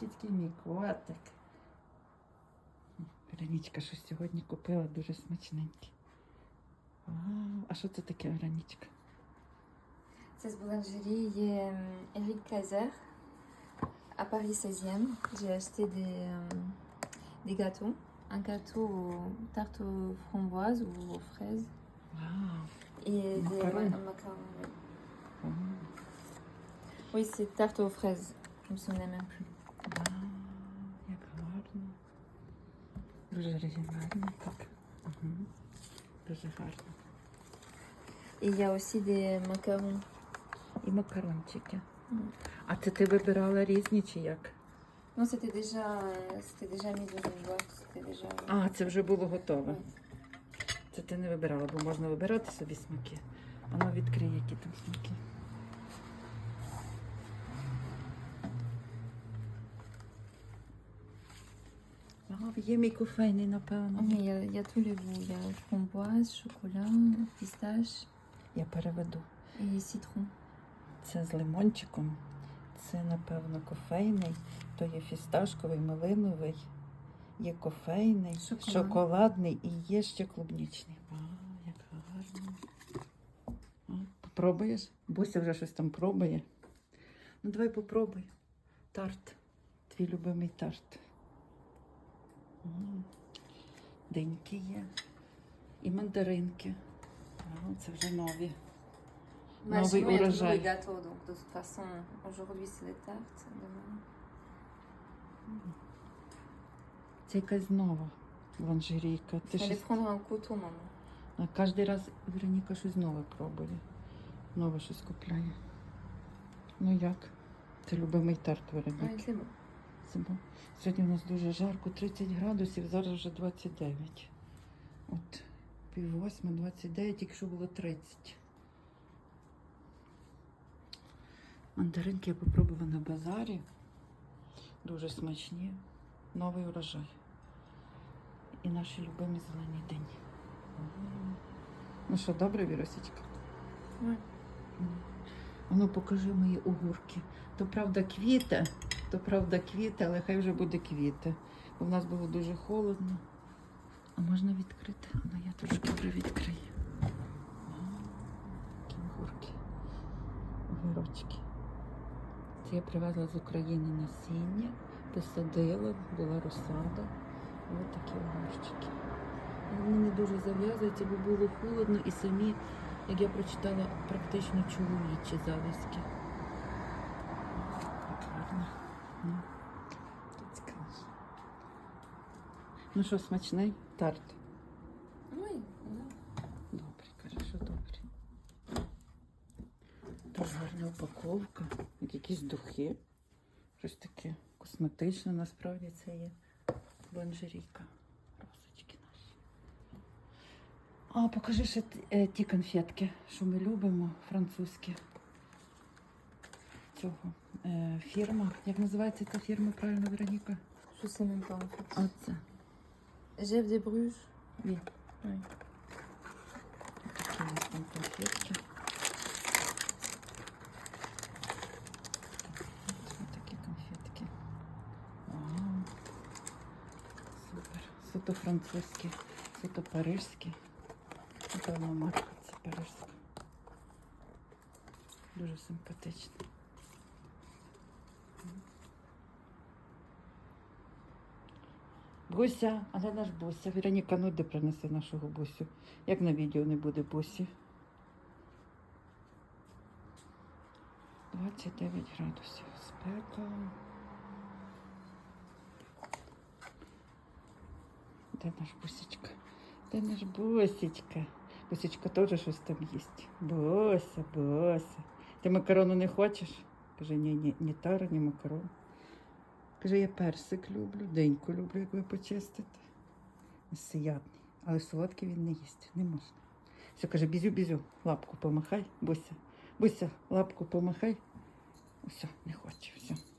Кіцький мій котик. Гранічка щось сьогодні купила дуже смачненьке. Вау, а що це таке гранічка? C'est ce boulangerie euh, Eric Kaiser à Paris 16e. J'ai acheté des, euh, des gâteaux. Un gâteau aux tartes aux framboises ou aux fraises. Вау. Et des Macarons. ouais, un macaron, oui. Вау. Oui, c'est tarte aux fraises. Je me souviens même plus. Дуже оригінально так. Угу. Дуже гарно. A aussi des macarons. І макарончики. Мгм. А це ти вибирала різні чи як? Mis dans une boîte. C'était déjà. А, це вже було готове. Це ти не вибирала, бо можна вибирати собі смаки. Воно відкриє, які там смаки. Є мій кофейний, напевно. Mais il y, a, il y a tous les goûts. Il y a framboise, chocolat, pistache Я переведу. et citron. Це з лимончиком. Це, напевно, кофейний, то є фісташковий, малиновий, є кофейний, Шоколад. шоколадний і є ще клубнічний. Вау, як гарно. А, Попробуєш? Буся вже щось там пробує. Ну, давай попробуй. Тарт. Твій любимий тарт. М. Диньки є. І мандаринки. Це вже нові. Новий урожай. les gâteaux. Donc, de toute façon, aujourd'hui, c'est les tartes. Demain. Це якась нова ланжерійка. Ти Allez щось... prendre un couteau, maman. А кожен раз Вероніка щось нове пробує. Нове щось купляє. Ну як? Це любимий тарт Вероніки. c'est bon. Це Сьогодні у нас дуже жарко, 30 градусів, зараз вже 29. От пів восьми, 29, тільки що було 30. Мандаринки я попробувала на базарі. Дуже смачні. Новий урожай. І наші любимі зелені. М. Ну що, добре, Віросічка? Ouais. Ану, покажи мої огурки. То правда квіти, то правда квіти, але хай вже буде квіти. Бо в нас було дуже холодно. А можна відкрити? Ну, я трошки привідкрию. О, Які огурки. Огірочки. Це я привезла з України насіння, посадила, була розсада. Ось такі огурчики. Вони не дуже зав'язуються, бо було холодно і самі як я прочитала, практично чоловічі завязки. Ну. Ну що, смачний тарт? Ouais. Добре, каже, що добре. Тут гарна упаковка, як якісь духи. Щось таке косметичне, насправді це є лонжерійка. Росочки наші. А, покажи ще е, ті конфетки, що ми любимо, французькі. Цього е, фірма. Як називається ця фірма, правильно, Вероніка? Je sais même pas en fait. Оце. Jeff des Bruges. Ві. Oui. Такі у нас там конфетки. Ось такі конфетки. Вау. Супер. Суто французькі, суто парижські. Напевно, марка це парижська. Дуже симпатично. Буся, а де наш Буся? Вероніка, ну де принеси нашого Бусю? Як на відео не буде Бусі? 29 градусів спека. Де наш Бусечка? Де наш Бусечка? Бусечка теж щось там їсть. Буся, Буся. Ти макарону не хочеш? Каже, ні, ні, ні тара, ні макарон. Каже, я персик люблю, деньку люблю, як ви почистите. Сиятний. Але солодкий він не їсть, не можна. Все, каже, бізю-бізю, лапку помахай, Буся. Буся, лапку помахай. Все, не хоче, все.